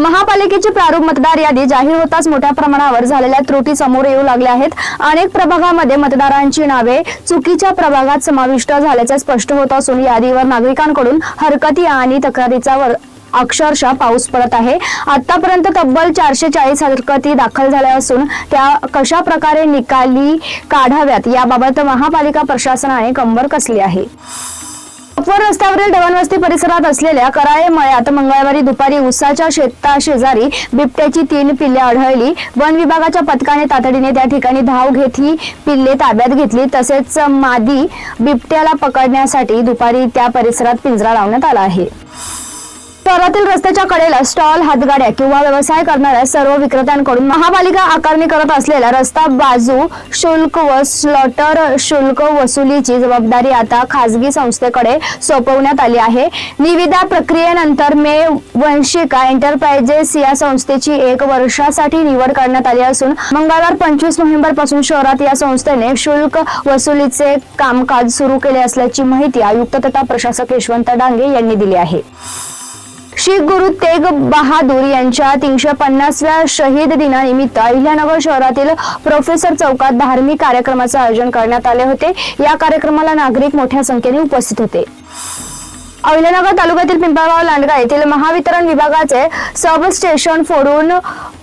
महापालिकेची प्रारूप मतदार यादी जाहीर होताच मोठ्या प्रमाणावर झालेल्या त्रुटी समोर येऊ लागल्या आहेत. अनेक प्रभागामध्ये मतदारांची नावे चुकीच्या प्रभागात समाविष्ट झाल्याचे स्पष्ट होत असून यादीवर नागरिकांकडून हरकती आणि तक्रारीचा वर अक्षरशः पाऊस पडत आहे. आतापर्यंत तब्बल चारशे चाळीस हरकती दाखल झाल्या असून त्या कशा प्रकारे निकाली काढाव्यात याबाबत महापालिका प्रशासनाने कंबर कसली आहे? अपवर रस्त्यावरील डवणवस्ती परिसरात असलेल्या कराळे मळ्यात मंगळवारी दुपारी उसाच्या शेता शेजारी बिबट्याची तीन पिल्ले आढळली. वन विभागाच्या पथकाने तातडीने त्या ठिकाणी धाव घेत ही पिल्ले ताब्यात घेतली. तसेच मादी बिबट्याला पकडण्यासाठी दुपारी त्या परिसरात पिंजरा लावण्यात आला आहे. शहरातील रस्त्याच्या कडेला स्टॉल हातगाड्या किंवा व्यवसाय करणाऱ्या सर्व विक्रेत्यांकडून महापालिका आकारणी करत असलेला रस्ता बाजू शुल्क व स्लॉटर शुल्क वसुलीची जबाबदारी आता खासगी संस्थेकडे सोपवण्यात आली आहे. निविदा प्रक्रियेनंतर मे वंशिका एंटरप्राइजेस या संस्थेची एक वर्षासाठी निवड करण्यात आली असून मंगळवार पंचवीस नोव्हेंबरपासून शहरात या संस्थेने शुल्क वसुलीचे कामकाज सुरू केले असल्याची माहिती आयुक्त तथा प्रशासक यशवंत डांगे यांनी दिली आहे. शीख गुरु तेग बहादूर यांच्या तीनशे पन्नासव्या शहीद दिनानिमित्त अहिल्यानगर शहरातील प्रोफेसर चौकात धार्मिक कार्यक्रमाचे आयोजन करण्यात आले होते. या कार्यक्रमाला नागरिक मोठ्या संख्येने उपस्थित होते. अहिल्यानगर तालुक्यातील पिंपळगाव लांडगा येथील महावितरण विभागाचे सब स्टेशन फोडून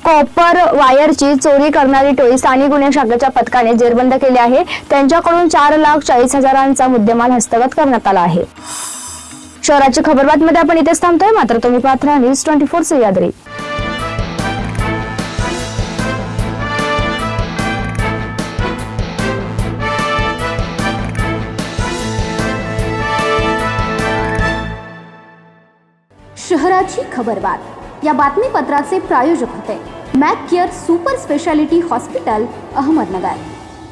कॉपर वायरची चोरी करणारी टोळी स्थानिक गुन्हे शाखेच्या पथकाने जेरबंद केली आहे. त्यांच्याकडून चार लाख चाळीस हजारांचा मुद्देमाल हस्तगत करण्यात आला आहे. शहराची खबरबातमध्ये आपण इथेच थांबतोय. मात्र तुम्ही पाहत राहा न्यूज ट्वेंटी फोर सह्याद्री शहराची खबरबात. या बातमीपत्राचे प्रायोजक होते Mac care super speciality hospital Ahmednagar.